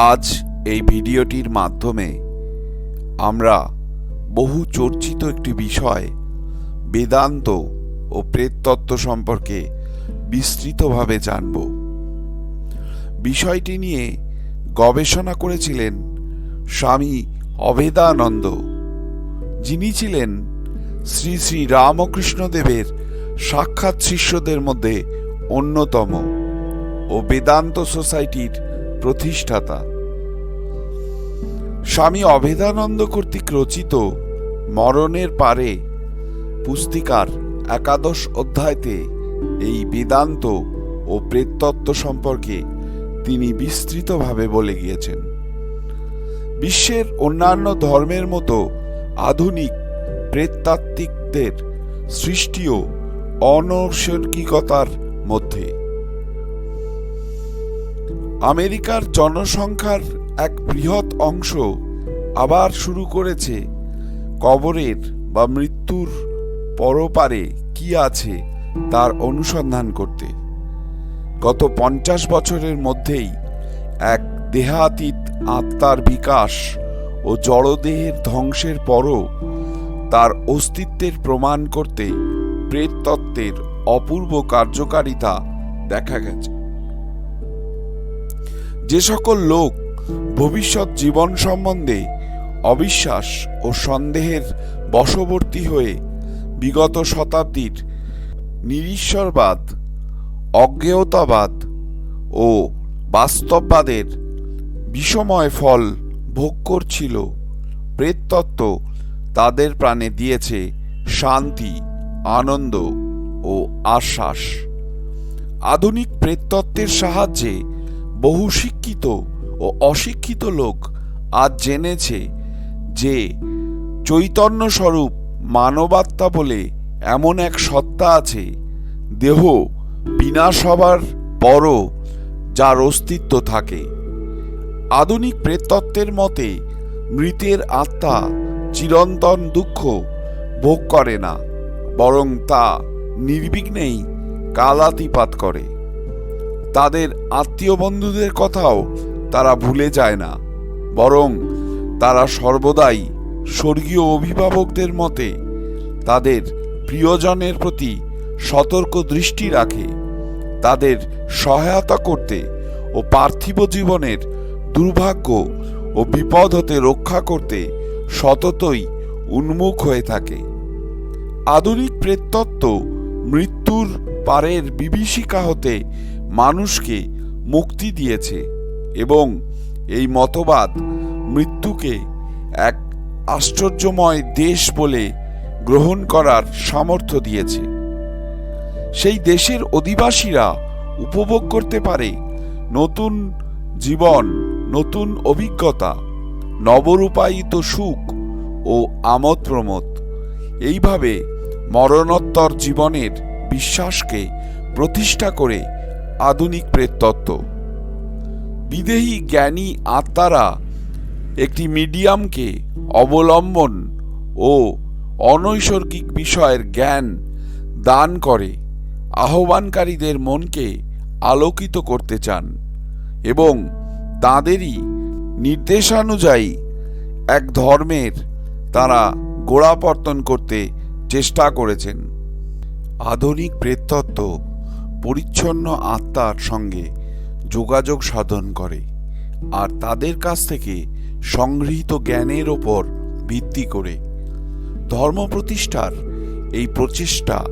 আজ এই ভিডিওটির মাধ্যমে আমরা বহু চর্চিত একটি বিষয়, বেদান্ত ও প্রেততত্ত্ব সম্পর্কে বিস্তৃতভাবে জানব। বিষয়টি নিয়ে গবেষণা করেছিলেন স্বামী অভেদানন্দ যিনি ছিলেন শ্রী শ্রী রামকৃষ্ণদেবের সাক্ষাৎ শিষ্যদের মধ্যে অন্যতম ও বেদান্ত সোসাইটির প্রতিষ্ঠাতা। স্বামী অভেদানন্দ কর্তৃক রচিত মরণের পারে পুস্তিকার একাদশ অধ্যায়তে এই বেদান্ত ও প্রেততত্ত্ব সম্পর্কে তিনি বিস্তৃতভাবে বলে গিয়েছেন। বিশ্বের অন্যান্য ধর্মের মতো আধুনিক প্রেতাত্ত্বিকদের সৃষ্টিও অনৈসর্গিকতার মধ্যে। আমেরিকার জনসংখ্যার এক বৃহৎ অংশ আবার শুরু করেছে। কবরের বা মৃত্যুর পরপারে কি আছে তার অনুসন্ধান করতে। গত পঞ্চাশ বছরের মধ্যেই এক দেহাতীত আত্মার বিকাশ ও জড়দেহের ধ্বংসের পরও তার অস্তিত্বের প্রমাণ করতে প্রেততত্ত্বের অপূর্ব কার্যকারিতা দেখা গেছে। যে সকল লোক ভবিষ্যৎ জীবন সম্বন্ধে অবিশ্বাস ও সন্দেহের বশবর্তী হয়ে বিগত শতাব্দীর নিরীশ্বরবাদ, অজ্ঞেয়তাবাদ ও বাস্তববাদের বিষময় ফল ভোগ করছিল প্রেতত্ত্ব তাদের প্রাণে দিয়েছে শান্তি, আনন্দ ও আশ্বাস। আধুনিক প্রেতত্ত্বের সাহায্যে বহু শিক্ষিত ও অশিক্ষিত লোক আজ জেনেছে যে চৈতন্য স্বরূপ মানবাত্মা বলে এমন এক সত্তা আছে, দেহ বিনাশ হবার পরও যার অস্তিত্ব থাকে। আধুনিক প্রেততত্ত্বের মতে মৃতের আত্মা চিরন্তন দুঃখ ভোগ করে না, বরং তা নির্বিঘ্নেই কালাতিপাত করে। তাদের আত্মীয় বন্ধুদের কথাও তারা ভুলে যায় না, বরং তারা সর্বদাই স্বর্গীয় অভিভাবকদের মতে তাদের প্রিয়জনের প্রতি সতর্ক দৃষ্টি রাখে, তাদের সহায়তা করতে ও পার্থিব জীবনের দুর্ভাগ্য ও বিপদ হতে রক্ষা করতে সততই উন্মুখ হয়ে থাকে। আধুনিক প্রেততত্ত্ব মৃত্যুর পারের বিভীষিকা হতে মানুষকে মুক্তি দিয়েছে এবং এই মতবাদ মৃত্যুকে এক আশ্চর্যময় দেশ বলে গ্রহণ করার সামর্থ্য দিয়েছে। সেই দেশের অধিবাসীরা উপভোগ করতে পারে নতুন জীবন, নতুন অভিজ্ঞতা, নবরূপায়িত সুখ ও আমোদ প্রমোদ এইভাবে মরণোত্তর জীবনের বিশ্বাসকে প্রতিষ্ঠা করে আধুনিক প্রেততত্ত্ব। বিদেহী জ্ঞানী আত্মারা একটি মিডিয়ামকে অবলম্বন ও অনৈসর্গিক বিষয়ের জ্ঞান দান করে, আহ্বানকারীদের মনকে আলোকিত করতে চান এবং তাঁদেরই নির্দেশানুযায়ী এক ধর্মের তারা গোড়াপর্তন করতে চেষ্টা করেছেন। আধুনিক প্রেততত্ত্ব পরিচ্ছন্ন আত্মার সঙ্গে যোগাযোগ সাধন করে আর তাদের কাছ থেকে সংগৃহীত জ্ঞানের ওপর ভিত্তি করে। ধর্ম প্রতিষ্ঠার এই প্রচেষ্টা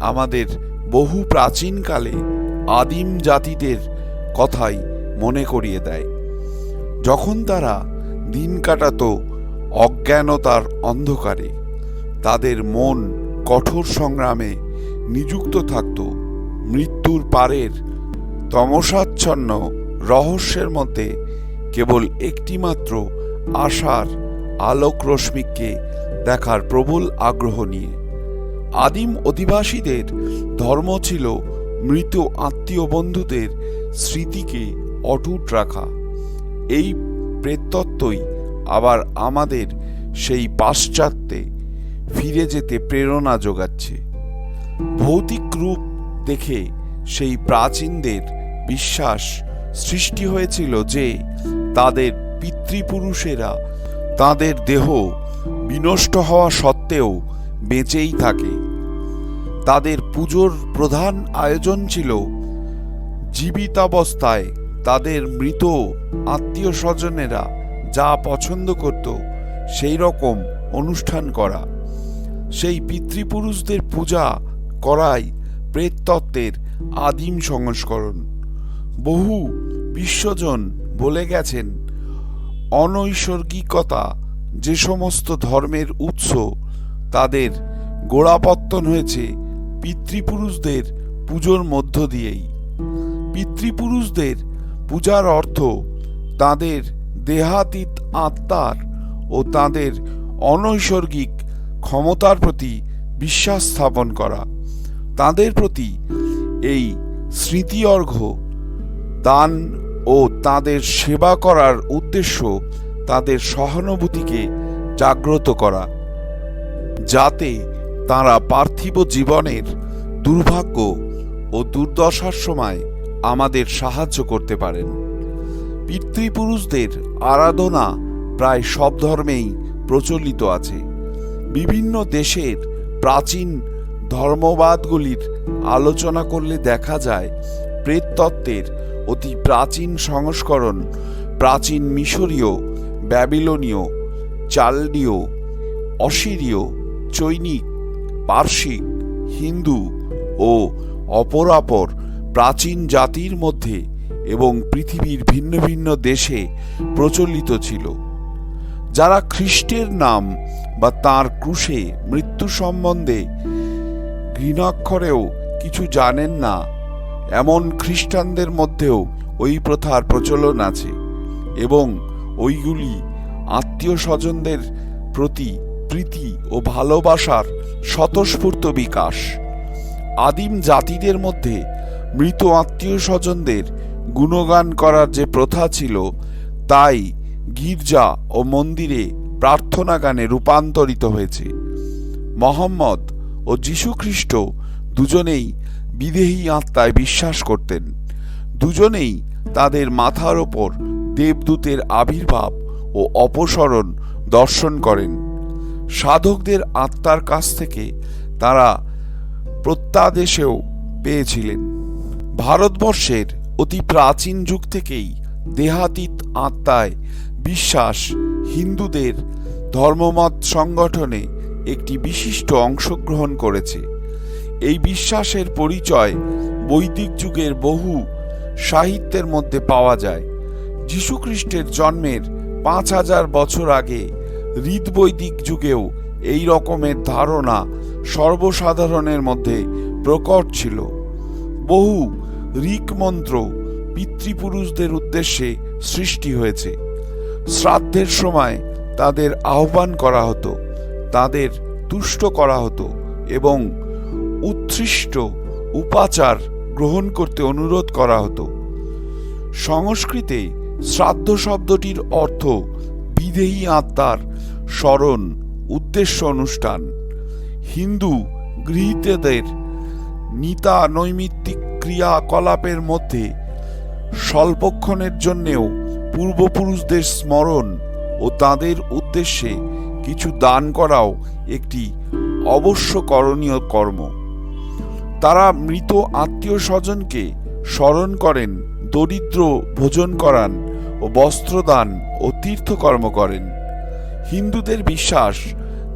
আমাদের বহু প্রাচীনকালে আদিম জাতিদের কথাই মনে করিয়ে দেয়। যখন তারা দিন কাটাত অজ্ঞানতার অন্ধকারে, তাদের মন কঠোর সংগ্রামে নিযুক্ত থাকত মৃত্যুর পারের তমসাচ্ছন্ন রহস্যের মধ্যে কেবল একটিমাত্র আশার আলোক রশ্মিককে দেখার প্রবল আগ্রহ নিয়ে। আদিম অধিবাসীদের ধর্ম ছিল মৃত আত্মীয় বন্ধুদের স্মৃতিকে অটুট রাখা। এই প্রেতত্বই আবার আমাদের সেই পাশ্চাত্যে ফিরে যেতে প্রেরণা যোগাচ্ছে। ভৌতিক রূপ দেখে সেই প্রাচীনদের বিশ্বাস সৃষ্টি হয়েছিল যে তাদের পিতৃপুরুষেরা তাদের দেহ বিনষ্ট হওয়া সত্ত্বেও বেঁচেই থাকে। তাদের পুজোর প্রধান আয়োজন ছিল জীবিতাবস্থায় তাদের মৃত আত্মীয় স্বজনেরা যা পছন্দ করত সেই রকম অনুষ্ঠান করা। সেই পিতৃপুরুষদের পূজা করাই প্রেততত্ত্বের আদিম সংস্করণ। বহু বিশ্বজন বলে গেছেন, অনৈসর্গিকতা যে সমস্ত ধর্মের উৎস, তাদের গোড়াপত্তন হয়েছে পিতৃপুরুষদের পুজোর মধ্য দিয়েই। পিতৃপুরুষদের পূজার অর্থ তাদের দেহাতীত আত্মার ও তাদের অনৈসর্গিক ক্ষমতার প্রতি বিশ্বাস স্থাপন করা। তাদের প্রতি এই স্মৃতি অর্ঘ্য দান ও তাদের সেবা করার উদ্দেশ্য তাদের সহানুভূতিকে জাগ্রত করা, যাতে তারা পার্থিব জীবনের দুর্ভাগ্য ও দুর্দশার সময় আমাদের সাহায্য করতে পারেন। পিতৃপুরুষদের আরাধনা প্রায় সব ধর্মেই প্রচলিত আছে। বিভিন্ন দেশের প্রাচীন ধর্মবাদগুলির আলোচনা করলে দেখা যায়, প্রেততত্ত্বের অতি প্রাচীন সংস্করণ, প্রাচীন মিশরীয়, ব্যাবিলনীয় চালডীয় অসিরীয় চৈনিক পার্শ্বিক হিন্দু ও অপরাপর প্রাচীন জাতির মধ্যে এবং পৃথিবীর ভিন্ন ভিন্ন দেশে প্রচলিত ছিল। যারা খ্রিস্টের নাম বা তার ক্রুশে মৃত্যু সম্বন্ধে ঘৃণাক্ষরেও কিছু জানেন না। এমন খ্রিস্টানদের মধ্যেও ওই প্রথার প্রচলন আছে এবং ওইগুলি আত্মীয় স্বজনদের প্রতি প্রীতি ও ভালোবাসার স্বতঃস্ফূর্ত বিকাশ। আদিম জাতিদের মধ্যে মৃত আত্মীয় স্বজনদের গুণগান করার যে প্রথা ছিল, তাই গির্জা ও মন্দিরে প্রার্থনা গানে রূপান্তরিত হয়েছে। মোহাম্মদ ও যীশুখ্রিস্ট দুজনেই বিদেহী আত্মায় বিশ্বাস করতেন। দুজনেই তাদের মাথার ওপর দেবদূতের আবির্ভাব ও অপসরণ দর্শন করেন। সাধকদের আত্মার কাছ থেকে তারা প্রত্যাদেশেও পেয়েছিলেন। ভারতবর্ষের অতি প্রাচীন যুগ থেকেই দেহাতীত আত্মায় বিশ্বাস হিন্দুদের ধর্মমত সংগঠনে একটি বিশিষ্ট অংশগ্রহণ করেছে। এই বিশ্বাসের পরিচয় বৈদিক যুগের বহু সাহিত্যের মধ্যে পাওয়া যায়। যীশুখ্রিস্টের জন্মের পাঁচ হাজার বছর আগে ঋতবৈদিক যুগেও এই রকমের ধারণা সর্বসাধারণের মধ্যে প্রকট ছিল। বহু ঋক মন্ত্র পিতৃপুরুষদের উদ্দেশ্যে সৃষ্টি হয়েছে। শ্রাদ্ধের সময় তাদের আহ্বান করা হতো। তাদের তুষ্ট করা হতো এবং উৎসৃষ্ট উপাচার গ্রহণ করতে অনুরোধ করা হতো। সংস্কৃতে শ্রাদ্ধ শব্দটির অর্থ বিদেহী আত্মার স্মরণ, উদ্দেশ্য অনুষ্ঠান। হিন্দু গৃহীতদের নিতা নৈমিত্তিক ক্রিয়াকলাপের মধ্যে স্বল্পক্ষণের জন্যেও পূর্বপুরুষদের স্মরণ ও তাদের উদ্দেশ্যে কিছু দান করাও একটি অবশ্য করণীয় কর্ম। তারা মৃত আত্মীয় স্বজনকে স্মরণ করেন, দরিদ্র ভোজন করান ও বস্ত্রদান ও তীর্থকর্ম করেন। হিন্দুদের বিশ্বাস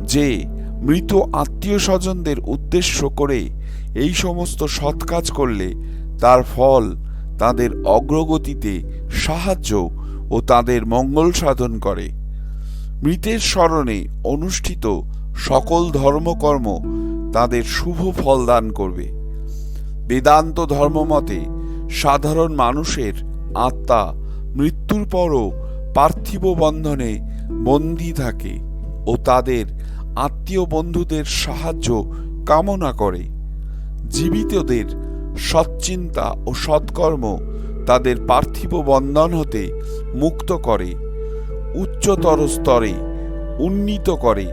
যে মৃত আত্মীয় স্বজনদের উদ্দেশ্য করে এই সমস্ত সৎ কাজ করলে তার ফল তাদের অগ্রগতিতে সাহায্য ও তাদের মঙ্গল সাধন করে। মৃতের স্মরণে অনুষ্ঠিত সকল ধর্মকর্ম তাদের শুভ ফল দান করবে। বেদান্ত ধর্মমতে সাধারণ মানুষের আত্মা মৃত্যুর পরও পার্থিব বন্ধনে বন্দী থাকে ও তাদের আত্মীয় বন্ধুদের সাহায্য কামনা করে। জীবিতদের সৎচিন্তা ও সৎকর্ম তাদের পার্থিব বন্ধন হতে মুক্ত করে। উচ্চতর স্তরে উন্নীত করে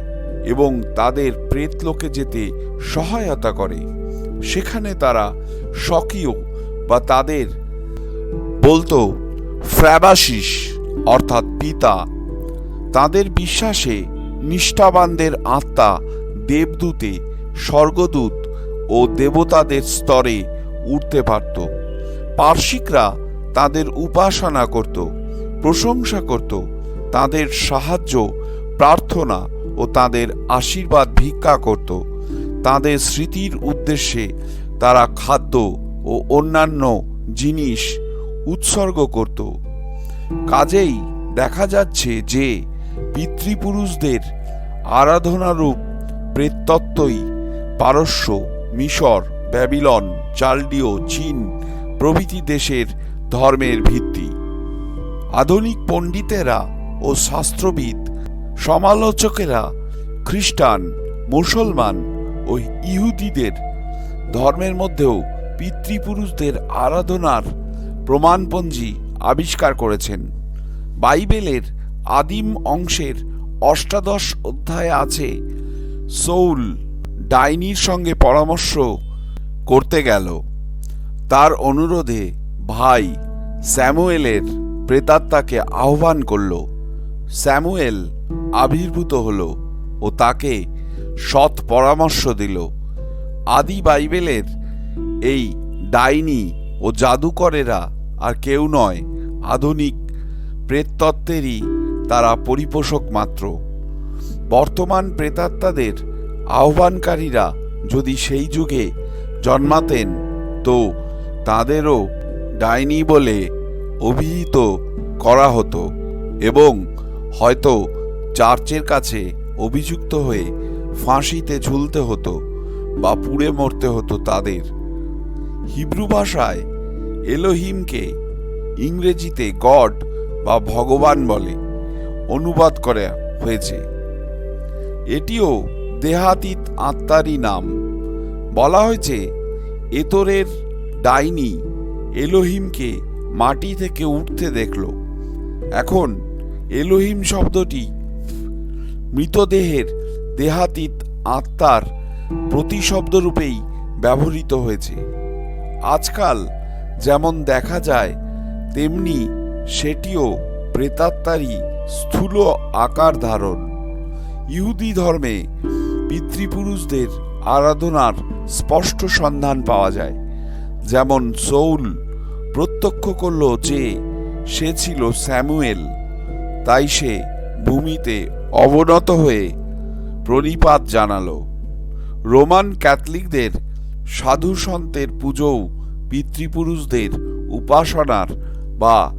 এবং তাদের প্রেতলোকে যেতে সহায়তা করে। সেখানে তারা স্বকীয় বা তাদের বলতো ফ্র্যাবাশিস অর্থাৎ পিতা। তাদের বিশ্বাসে নিষ্ঠাবানদের আত্মা দেবদূতে, স্বর্গদূত ও দেবতাদের স্তরে উঠতে পারত। পার্শ্বিকরা তাদের উপাসনা করত, প্রশংসা করত তাদের সাহায্য, প্রার্থনা ও তাদের আশীর্বাদ ভিক্ষা করত। তাদের স্মৃতির উদ্দেশ্যে তারা খাদ্য ও অন্যান্য জিনিস উৎসর্গ করত। কাজেই দেখা যাচ্ছে যে পিতৃপুরুষদের আরাধনারূপ প্রেতত্বই পারস্য, মিশর, ব্যাবিলন, চালডিও, চীন প্রভৃতি দেশের ধর্মের ভিত্তি। আধুনিক পণ্ডিতেরা ও শাস্ত্রবিদ, সমালোচকেরা খ্রিস্টান, মুসলমান ও ইহুদিদের ধর্মের মধ্যেও পিতৃপুরুষদের আরাধনার প্রমাণপঞ্জি আবিষ্কার করেছেন। বাইবেলের আদিম অংশের অষ্টাদশ অধ্যায়ে আছে, সৌল ডাইনির সঙ্গে পরামর্শ করতে গেল। তার অনুরোধে ভাই স্যামুয়েলের প্রেতাত্মাকে আহ্বান করল। স্যামুয়েল আবির্ভূত হল ও তাকে সৎ পরামর্শ দিল। আদি বাইবেলের এই ডাইনি ও জাদুকরেরা আর কেউ নয়, আধুনিক প্রেততত্ত্বেরই তারা পরিপোষক মাত্র। বর্তমান প্রেতাত্মাদের আহ্বানকারীরা যদি সেই যুগে জন্মাতেন, তো তাদেরও ডাইনি বলে অভিহিত করা হতো এবং হয়তো চার্চের কাছে অভিযুক্ত হয়ে ফাঁসিতে ঝুলতে হতো বা পুড়ে মরতে হতো তাদের। হিব্রু ভাষায় এলোহিমকে ইংরেজিতে গড বা ভগবান বলে অনুবাদ করা হয়েছে। এটিও দেহাতীত আত্মারই নাম। বলা হয়েছে, এতরের ডাইনি এলোহিমকে মাটি থেকে উঠতে দেখল। এখন এলোহিম শব্দটি মৃতদেহের দেহাতীত আত্মার প্রতিশব্দরূপেই ব্যবহৃত হয়েছে। আজকাল যেমন দেখা যায়, তেমনি সেটিও প্রেতাত্মারই স্থূল আকার ধারণ। ইহুদি ধর্মে পিতৃপুরুষদের আরাধনার স্পষ্ট সন্ধান পাওয়া যায়। যেমন সৌল প্রত্যক্ষ করল যে সে ছিল স্যামুয়েল। তাই সে ভূমিতে অবনত হয়ে প্রণিপাত জানালো। রোমান ক্যাথলিকদের সাধু সন্তের পুজোও পিতৃপুরুষদের উপাসনার বা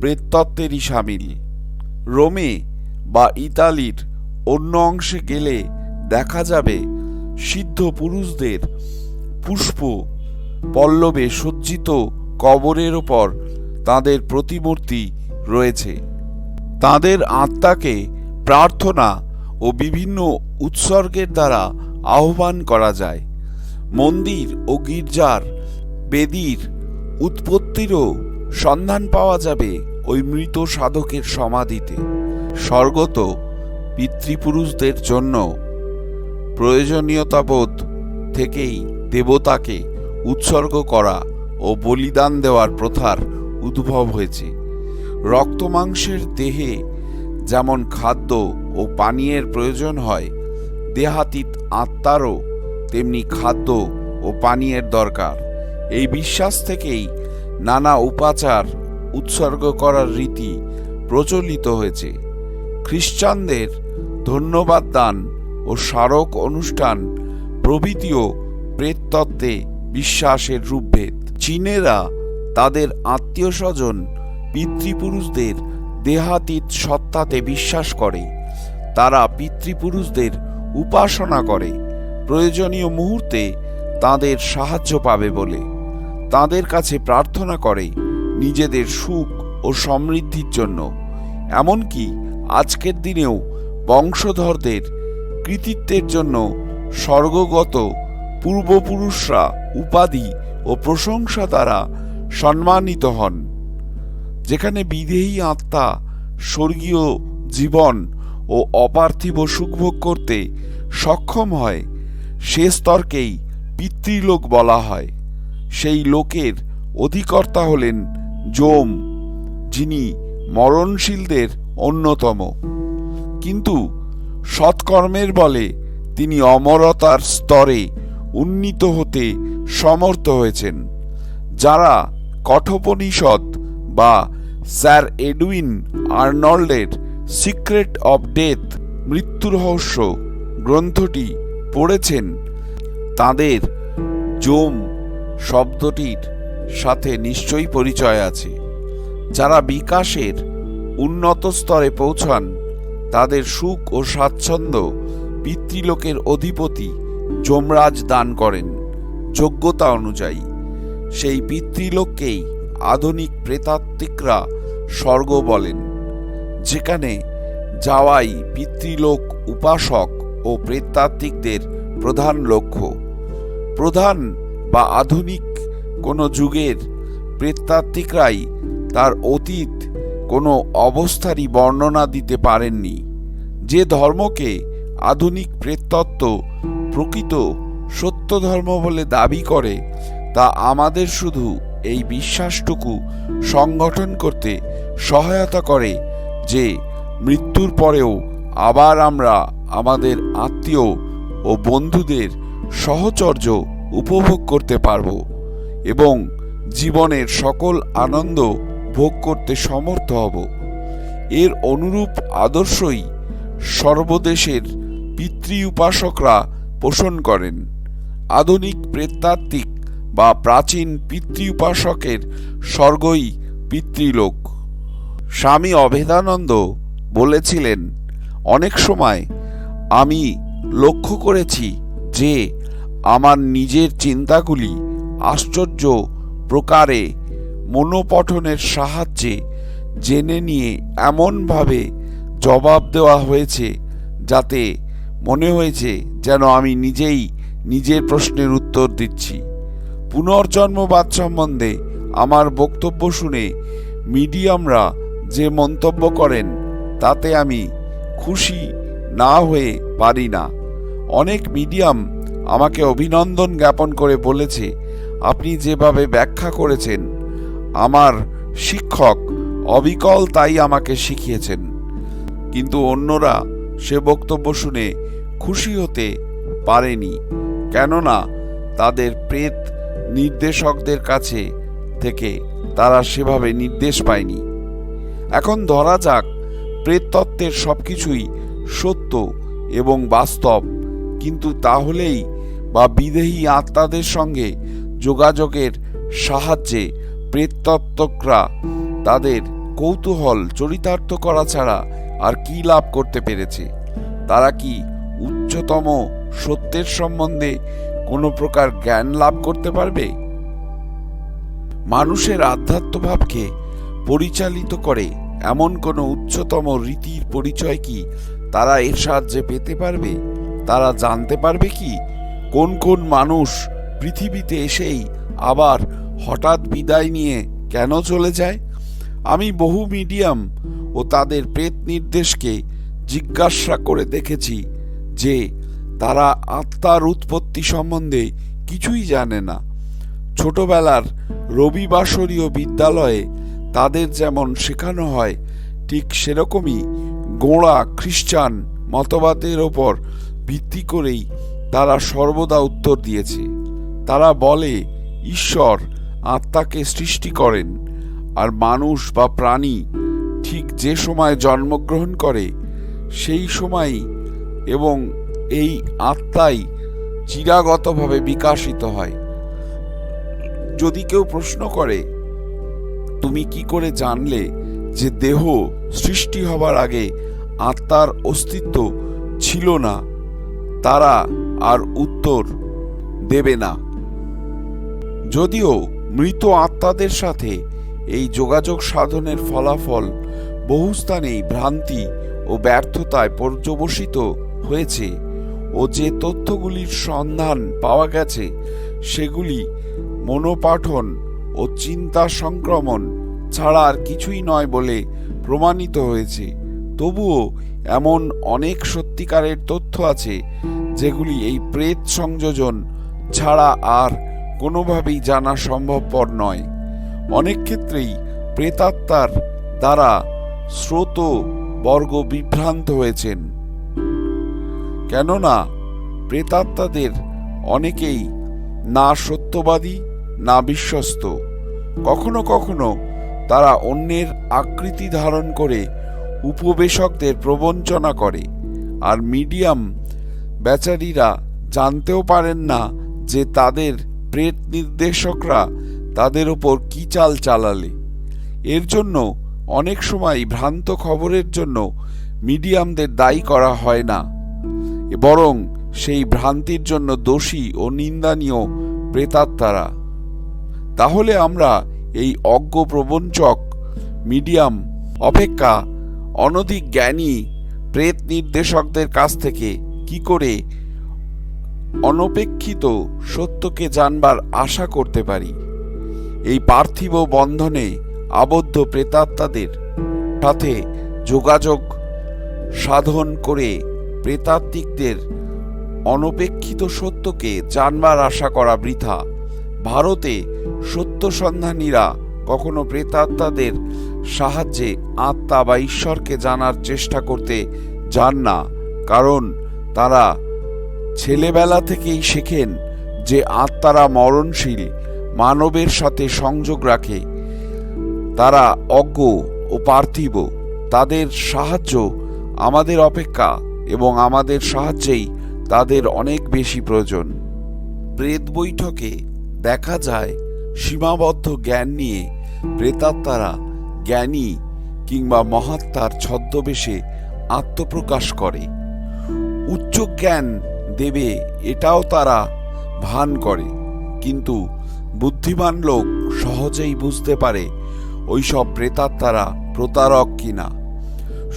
প্রেতত্ত্বেরই সামিল। রোমে বা ইতালির অন্য অংশে গেলে দেখা যাবে সিদ্ধ পুরুষদের পুষ্প পল্লবে সজ্জিত কবরের ওপর তাদের প্রতিমূর্তি রয়েছে। তাদের আত্মাকে প্রার্থনা ও বিভিন্ন উৎসর্গের দ্বারা আহ্বান করা যায়। মন্দির ও গির্জার বেদির উৎপত্তিরও সন্ধান পাওয়া যাবে ওই মৃত সাধকের সমাধিতে। স্বর্গত পিতৃপুরুষদের জন্য প্রয়োজনীয়তাবোধ থেকেই দেবতাকে উৎসর্গ করা ও বলিদান দেওয়ার প্রথার উদ্ভব হয়েছে। রক্তমাংসের দেহে যেমন খাদ্য ও পানীয়ের প্রয়োজন হয়, দেহাতীত আত্মারও তেমনি খাদ্য ও পানীয়ের দরকার। এই বিশ্বাস থেকেই নানা উপাচার উৎসর্গ করার রীতি প্রচলিত হয়েছে। খ্রিস্টানদের ধন্যবাদ দান ও স্মারক অনুষ্ঠান প্রভৃতিও প্রেততত্ত্বে বিশ্বাসের রূপভেদ। চীনেরা তাদের আত্মীয় স্বজন পিতৃপুরুষদের দেহাতীত সত্তাতে বিশ্বাস করে। তারা পিতৃপুরুষদের উপাসনা করে। প্রয়োজনীয় মুহূর্তে তাদের সাহায্য পাবে বলে। তাদের কাছে প্রার্থনা করে নিজেদের সুখ ও সমৃদ্ধির জন্য। এমনকি আজকের দিনেও বংশধরদের কৃতিত্বের জন্য স্বর্গগত পূর্বপুরুষরা উপাধি ও প্রশংসা দ্বারা সম্মানিত হন। যেখানে বিদেহী আত্মা স্বর্গীয় জীবন ও অপার্থিব সুখভোগ করতে সক্ষম হয়, সে স্তরকেই পিতৃলোক বলা হয়। সেই লোকের অধিকর্তা হলেন যোম যিনি মরণশীলদের অন্যতম। কিন্তু সৎকর্মের বলে তিনি অমরতার স্তরে উন্নীত হতে সমর্থ হয়েছেন, যারা কঠোপনিষদ বা স্যার এডুইন আর্নল্ডের সিক্রেট অব ডেথ মৃত্যুর রহস্য গ্রন্থটি পড়েছেন, তাদের জোম শব্দটির সাথে নিশ্চয়ই পরিচয় আছে। যারা বিকাশের উন্নত স্তরে পৌঁছান, তাদের সুখ ও স্বাচ্ছন্দ্য পিতৃলোকের অধিপতি যমরাজ দান করেন। যোগ্যতা অনুযায়ী, সেই পিতৃলোককেই আধুনিক প্রেতাত্ত্বিকরা স্বর্গ বলেন, যেখানে যাওয়াই পিতৃলোক, উপাসক ও প্রেতাত্ত্বিকদের প্রধান লক্ষ্য। প্রধান বা আধুনিক কোনো যুগের প্রেতাত্ত্বিকরাই তার অতীত কোনো অবস্থারই বর্ণনা দিতে পারেননি। যে ধর্মকে আধুনিক প্রেততত্ত্ব প্রকৃত সত্য ধর্ম বলে দাবি করে, তা আমাদের শুধু এই বিশ্বাসটুকু সংগঠন করতে সহায়তা করে যে মৃত্যুর পরেও আবার আমরা আমাদের আত্মীয় ও বন্ধুদের সহচর্য উপভোগ করতে পারব এবং জীবনের সকল আনন্দ ভোগ করতে সমর্থ হব। এর অনুরূপ আদর্শই সর্বদেশের পিতৃ উপাসকরা পোষণ করেন। আধুনিক, প্রেতাত্ত্বিক বা প্রাচীন পিতৃ উপাসকের স্বর্গই পিতৃলোক। স্বামী অভেদানন্দ বলেছিলেন, অনেক সময় আমি লক্ষ্য করেছি যে আমার নিজের চিন্তাগুলি আশ্চর্য প্রকারে মনোপঠনের সাহায্যে জেনে নিয়ে এমনভাবে জবাব দেওয়া হয়েছে যাতে মনে হয়েছে যেন আমি নিজেই নিজের প্রশ্নের উত্তর দিচ্ছি। পুনর্জন্মবাদ সম্বন্ধে আমার বক্তব্য শুনে মিডিয়ামরা যে মন্তব্য করেন, তাতে আমি খুশি না হয়ে পারি না। অনেক মিডিয়াম আমাকে অভিনন্দন জ্ঞাপন করে বলেছে, আপনি যেভাবে ব্যাখ্যা করেছেন, আমার শিক্ষক অবিকল তাই আমাকে শিখিয়েছেন। কিন্তু অন্যরা সে বক্তব্য শুনে খুশি হতে পারেনি, কেননা তাদের প্রেত নির্দেশকদের কাছে থেকে তারা সেভাবে নির্দেশ পায়নি। এখন ধরা যাক প্রেততত্ত্বের সবকিছুই সত্য এবং বাস্তব, কিন্তু তাহলেই বা বিদেহী আত্মাদের সঙ্গে যোগাযোগের সাহায্যে প্রেততত্ত্বকরা তাদের কৌতূহল চরিতার্থ করা ছাড়া আর কি লাভ করতে পেরেছে? তারা কি উচ্চতম সত্যের সম্বন্ধে কোনো প্রকার জ্ঞান লাভ করতে পারবে? মানুষের আধ্যাত্মভাবকে পরিচালিত করে এমন কোনো উচ্চতম রীতির পরিচয় কি তারা এর সাহায্যে পেতে পারবে? তারা জানতে পারবে কি কোন কোন মানুষ পৃথিবীতে এসেই আবার হঠাৎ বিদায় নিয়ে কেন চলে যায়? আমি বহু মিডিয়াম ও তাদের প্রেত নির্দেশকে জিজ্ঞাসা করে দেখেছি যে তারা আত্মার উৎপত্তি সম্বন্ধে কিছুই জানে না। ছোটবেলার রবিবাসরীয় বিদ্যালয়ে তাদের যেমন শেখানো হয়, ঠিক সেরকমই গোঁড়া খ্রিস্টান মতবাদের ওপর ভিত্তি করেই তারা সর্বদা উত্তর দিয়েছে। তারা বলে, ঈশ্বর আত্মাকে সৃষ্টি করেন, আর মানুষ বা প্রাণী ঠিক যে সময় জন্মগ্রহণ করে, সেই সময়ই এবং এই আত্মাই চিরাগতভাবে বিকাশিত হয়। যদি কেউ প্রশ্ন করে, তুমি কি করে জানলে যে দেহ সৃষ্টি হবার আগে আত্মার অস্তিত্ব ছিল না? তারা আর উত্তর দেবে না। যদিও মৃত আত্মাদের সাথে এই যোগাযোগ সাধনের ফলাফল বহু স্থানেই ভ্রান্তি ও ব্যর্থতায় পর্যবসিত হয়েছে। ও যে তথ্যগুলির সন্ধান পাওয়া গেছে, সেগুলি মনোপাঠন ও চিন্তা সংক্রমণ ছাড়া আর কিছুই নয় বলে প্রমাণিত হয়েছে। তবুও এমন অনেক সত্যিকারের তথ্য আছে, যেগুলি এই প্রেত সংযোজন ছাড়া আর কোনোভাবেই জানা সম্ভবপর নয়। অনেক ক্ষেত্রেই প্রেতাত্মার দ্বারা স্রোত বর্গ বিভ্রান্ত হয়েছেন। কেননা প্রেতাত্মাদের অনেকেই না সত্যবাদী, না বিশ্বস্ত। কখনো কখনো তারা অন্যের আকৃতি ধারণ করে উপবেশকদের প্রবঞ্চনা করে। আর মিডিয়াম বেচারীরা জানতেও পারেন না যে তাদের প্রেত নির্দেশকরা তাদের ওপর কি চাল চালালে। এর জন্য অনেক সময় ভ্রান্ত খবরের জন্য মিডিয়ামদের দায়ী করা হয় না। বরং সেই ভ্রান্তির জন্য দোষী ও নিন্দানীয় প্রেতাত্মারা। তাহলে আমরা এই অজ্ঞ প্রবঞ্চক মিডিয়াম, অপেক্ষা অনধিক জ্ঞানী প্রেত নির্দেশকদের কাছ থেকে কি করে অনপেক্ষিত সত্যকে জানবার আশা করতে পারি? এই পার্থিব বন্ধনে আবদ্ধ প্রেতাত্মাদের সাথে যোগাযোগ সাধন করে প্রেতাত্মিকদের অনপেক্ষিত সত্যকে জানবার আশা করা বৃথা। ভারতে সত্য সন্ধানীরা কখনো প্রেতাত্মাদের সাহায্যে আত্মা বা ঈশ্বরকে জানার চেষ্টা করতে যান না, কারণ তারা ছেলেবেলা থেকেই শেখেন যে আত্মারা মরণশীল, মানবের সাথে সংযোগ রাখে। তারা অজ্ঞ ও পার্থিব। তাদের সাহায্য আমাদের অপেক্ষা এবং আমাদের সাহায্যেই তাদের অনেক বেশি প্রয়োজন। প্রেত বৈঠকে দেখা যায় সীমাবদ্ধ জ্ঞান নিয়ে প্রেতাত্মারা জ্ঞানী কিংবা মহাত্মার ছদ্মবেশে আত্মপ্রকাশ করে। উচ্চ জ্ঞান দেবে এটাও তারা ভান করে। কিন্তু বুদ্ধিমান লোক সহজেই বুঝতে পারে ওইসব প্রেতাত্মারা প্রতারক কিনা।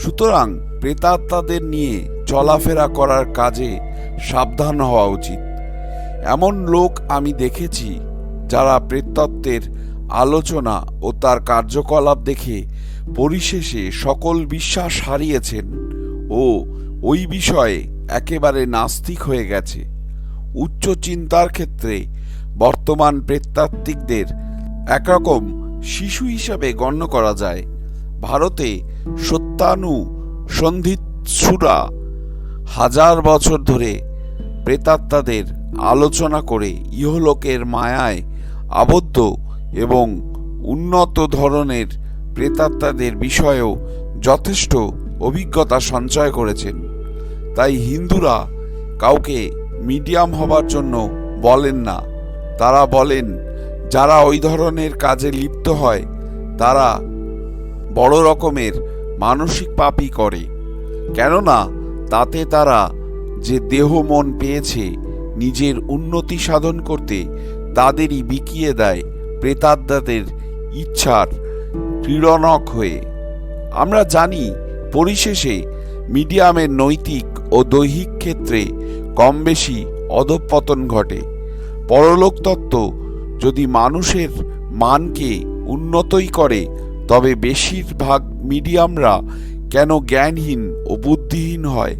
সুতরাং প্রেতাত্মাদের নিয়ে চলাফেরা করার কাজে সাবধান হওয়া উচিত। এমন লোক আমি দেখেছি যারা প্রেতত্ত্বের আলোচনা ও তার কার্যকলাপ দেখে পরিশেষে সকল বিশ্বাস হারিয়েছেন ও ওই বিষয়ে একেবারে নাস্তিক হয়ে গেছে। উচ্চ চিন্তার ক্ষেত্রে বর্তমান প্রেতাত্ত্বিকদের একরকম শিশু হিসাবে গণ্য করা যায়। ভারতে সত্যানু সন্ধিৎসুরা হাজার বছর ধরে প্রেতাত্মাদের আলোচনা করে ইহলোকের মায়ায় আবদ্ধ এবং উন্নত ধরনের প্রেতাত্মাদের বিষয়েও যথেষ্ট অভিজ্ঞতা সঞ্চয় করেছেন। তাই হিন্দুরা কাউকে মিডিয়াম হবার জন্য বলেন না। তারা বলেন, যারা ওই ধরনের কাজে লিপ্ত হয়, তারা বড় রকমের মানসিক পাপই করে। কেননা তাতে তারা যে দেহ মন পেয়েছে, নিজের উন্নতি সাধন করতে তাদেরই বিকিয়ে দেয় প্রেতাত্মাদের ইচ্ছার ক্রীড়নক হয়ে। আমরা জানি, পরিশেষে মিডিয়ামের নৈতিক ও দৈহিক ক্ষেত্রে কম বেশি অধঃপতন ঘটে। পরলোকতত্ত্ব যদি মানুষের মানকে উন্নতই করে তবে বেশিরভাগ মিডিয়ামরা কেন জ্ঞানহীন ও বুদ্ধিহীন হয়?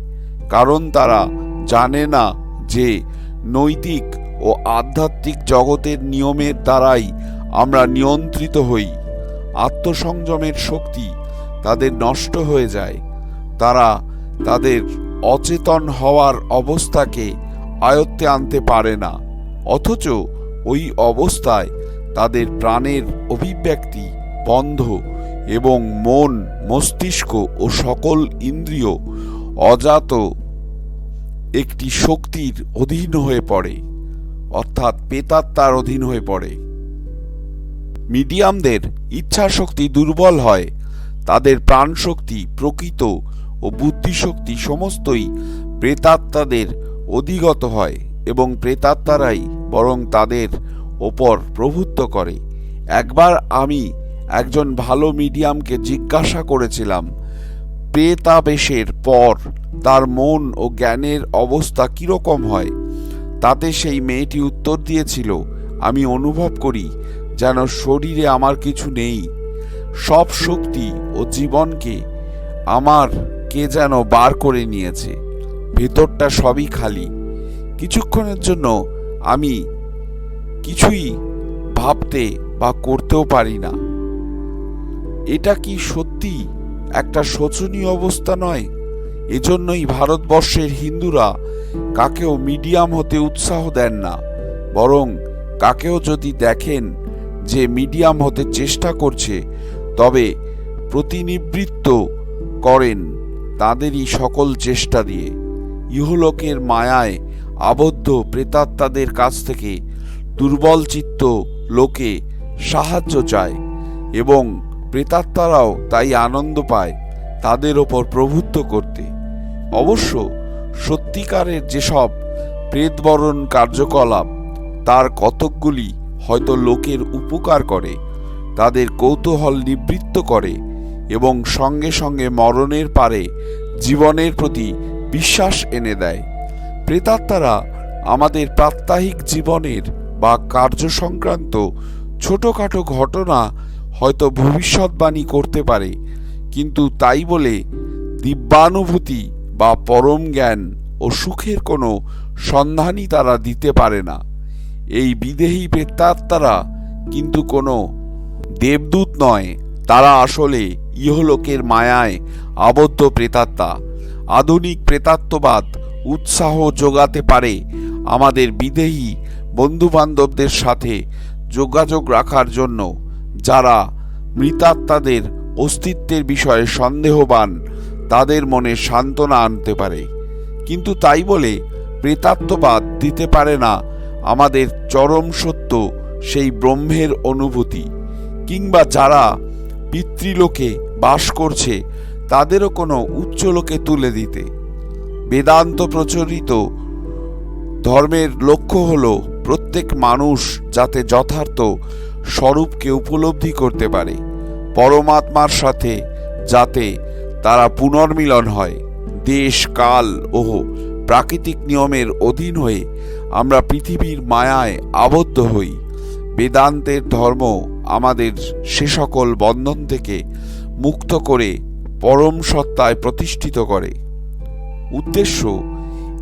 কারণ তারা জানে না যে নৈতিক ও আধ্যাত্মিক জগতের নিয়মের দ্বারাই আমরা নিয়ন্ত্রিত হই। আত্মসংযমের শক্তি তাদের নষ্ট হয়ে যায়। তারা তাদের অচেতন হওয়ার অবস্থাকে আয়ত্তে আনতে পারে না। অথচ ওই অবস্থায় তাদের প্রাণের অভিব্যক্তি বন্ধ এবং মন, মস্তিষ্ক ও সকল ইন্দ্রিয় অজাত একটি শক্তির অধীন হয়ে পড়ে, অর্থাৎ পেতাত্মার অধীন হয়ে পড়ে। মিডিয়ামদের ইচ্ছা শক্তি দুর্বল হয়, তাদের প্রাণশক্তি প্রকৃত ও বুদ্ধিশক্তি সমস্তই প্রেতাত্মাদের অধিগত হয় এবং প্রেতাত্মারাই বরং তাদের ওপর প্রভুত্ব করে। একবার আমি একজন ভালো মিডিয়ামকে জিজ্ঞাসা করেছিলাম, প্রেতাবেশের পর তার মন ও জ্ঞানের অবস্থা কীরকম হয়? তাতে সেই মেয়েটি উত্তর দিয়েছিল, আমি অনুভব করি যেন শরীরে আমার কিছু নেই। সব শক্তি ও জীবনকে আমার কে যেন বার করে নিয়েছে। ভেতরটা সবই খালি। কিছুক্ষণের জন্য আমি কিছুই ভাবতে বা করতেও পারি না। এটা কি সত্যি? একটা শোচনীয় অবস্থা নয়? এজন্যই ভারতবর্ষের হিন্দুরা কাকেও মিডিয়াম হতে উৎসাহ দেন না, বরং কাকেও যদি দেখেন যে মিডিয়াম হতে চেষ্টা করছে, তবে প্রতিনিবৃত্ত করেন তাদেরই সকল চেষ্টা দিয়ে। ইহলোকের মায়ায় আবদ্ধ প্রেতাত্মাদের কাছ থেকে দুর্বল চিত্ত লোকে সাহায্য চায় এবং প্রেতাত্মারাও তাই আনন্দ পায় তাদের ওপর প্রভুত্ব করতে। অবশ্য সত্যিকারের যেসব প্রেতবরণ কার্যকলাপ, তার কতকগুলি হয়তো লোকের উপকার করে, তাদের কৌতূহল নিবৃত্ত করে এবং সঙ্গে সঙ্গে মরণের পারে জীবনের প্রতি বিশ্বাস এনে দেয়। প্রেতাত্মারা আমাদের প্রাত্যহিক জীবনের বা কার্য সংক্রান্ত ছোটোখাটো ঘটনা হয়তো ভবিষ্যৎবাণী করতে পারে। কিন্তু তাই বলে দিব্যানুভূতি বা পরম জ্ঞান ও সুখের কোনো সন্ধানই তারা দিতে পারে না। এই বিদেহী প্রেতাত্মারা কিন্তু কোনো দেবদূত নয়, তারা আসলে ইহলোকের মায়ায় আবদ্ধ প্রেতাত্মা। আধুনিক প্রেতাত্মবাদ উৎসাহ যোগাতে পারে আমাদের বিদেহী বন্ধুবান্ধবদের সাথে যোগাযোগ রাখার জন্য। যারা মৃতাত্মাদের অস্তিত্বের বিষয়ে সন্দেহবান, তাদের মনে সান্ত্বনা আনতে পারে। কিন্তু তাই বলে প্রেতাত্মবাদ দিতে পারে না আমাদের চরম সত্য সেই ব্রহ্মের অনুভূতি। কিংবা যারা পিতৃলোকে বাস করছে, তাদেরও কোনো উচ্চলোকে তুলে দিতে। বেদান্ত প্রচলিত ধর্মের লক্ষ্য হল প্রত্যেক মানুষ যাতে যথার্থ স্বরূপকে উপলব্ধি করতে পারে। পরমাত্মার সাথে, যাতে তারা পুনর্মিলন হয়। দেশ, কাল ও প্রাকৃতিক নিয়মের অধীন হয়ে আমরা পৃথিবীর মায়ায় আবদ্ধ হই। বেদান্তের ধর্ম আমাদের সে সকল বন্ধন থেকে মুক্ত করে পরম সত্তায় প্রতিষ্ঠিত করে। উদ্দেশ্য,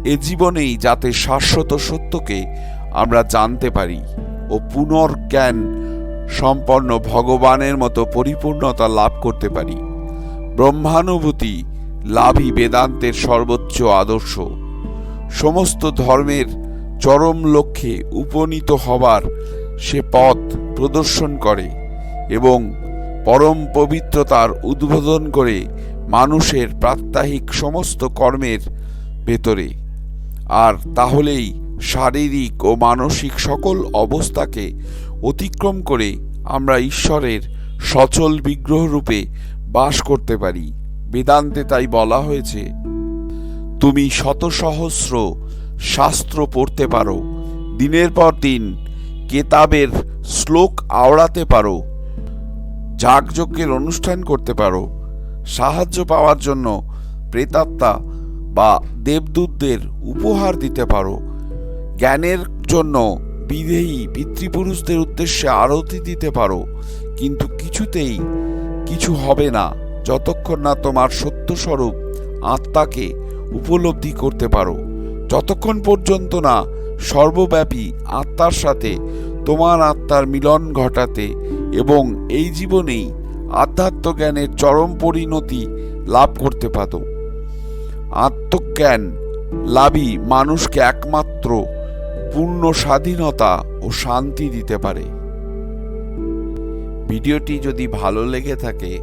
এ জীবনেই যাতে শাশ্বত সত্যকে আমরা জানতে পারি ও পুনর্জ্ঞান সম্পন্ন ভগবানের মতো পরিপূর্ণতা লাভ করতে পারি। ব্রহ্মানুভূতি লাভই বেদান্তের সর্বোচ্চ আদর্শ। সমস্ত ধর্মের চরম লক্ষ্যে উপনীত হবার সে পথ প্রদর্শন করে এবং পরম পবিত্রতার উদ্বোধন করে মানুষের প্রাত্যহিক সমস্ত কর্মের ভেতরে। আর তাহলেই শারীরিক ও মানসিক সকল অবস্থাকে অতিক্রম করে আমরা ঈশ্বরের সচল বিগ্রহ রূপে বাস করতে পারি। বেদান্তে তাই বলা হয়েছে, তুমি শত সহস্র শাস্ত্র পড়তে পারো, দিনের পর দিন কেতাবের শ্লোক আওড়াতে পারো, যাগযজ্ঞের অনুষ্ঠান করতে পারো, সাহায্য পাওয়ার জন্য প্রেতাত্মা বা দেবদূতদের উপহার দিতে পারো, জ্ঞানের জন্য বিধেয়ী পিতৃপুরুষদের উদ্দেশ্যে আরতি দিতে পারো, কিন্তু কিছুতেই কিছু হবে না, যতক্ষণ না তোমার সত্যস্বরূপ আত্মাকে উপলব্ধি করতে পারো। যতক্ষণ পর্যন্ত না সর্বব্যাপী আত্মার সাথে তোমার আত্মার মিলন ঘটাতে এবং এই জীবনেই আধ্যাত্মজ্ঞানের চরম পরিণতি লাভ করতে পারো। আত্মজ্ঞান লাভই মানুষকে একমাত্র পূর্ণ স্বাধীনতা ও শান্তি দিতে পারে। ভিডিওটি যদি ভালো লেগে থাকে,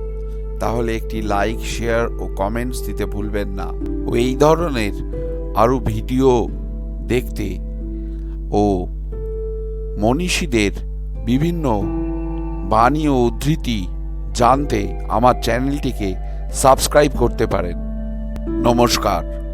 তাহলে একটি লাইক, শেয়ার ও কমেন্টস দিতে ভুলবেন না। ও এই ধরনের আরও ভিডিও দেখতে ও মনীষীদের বিভিন্ন বাণী ও উদ্ধৃতি জানতে আমার চ্যানেলটিকে সাবস্ক্রাইব করতে পারেন। নমস্কার।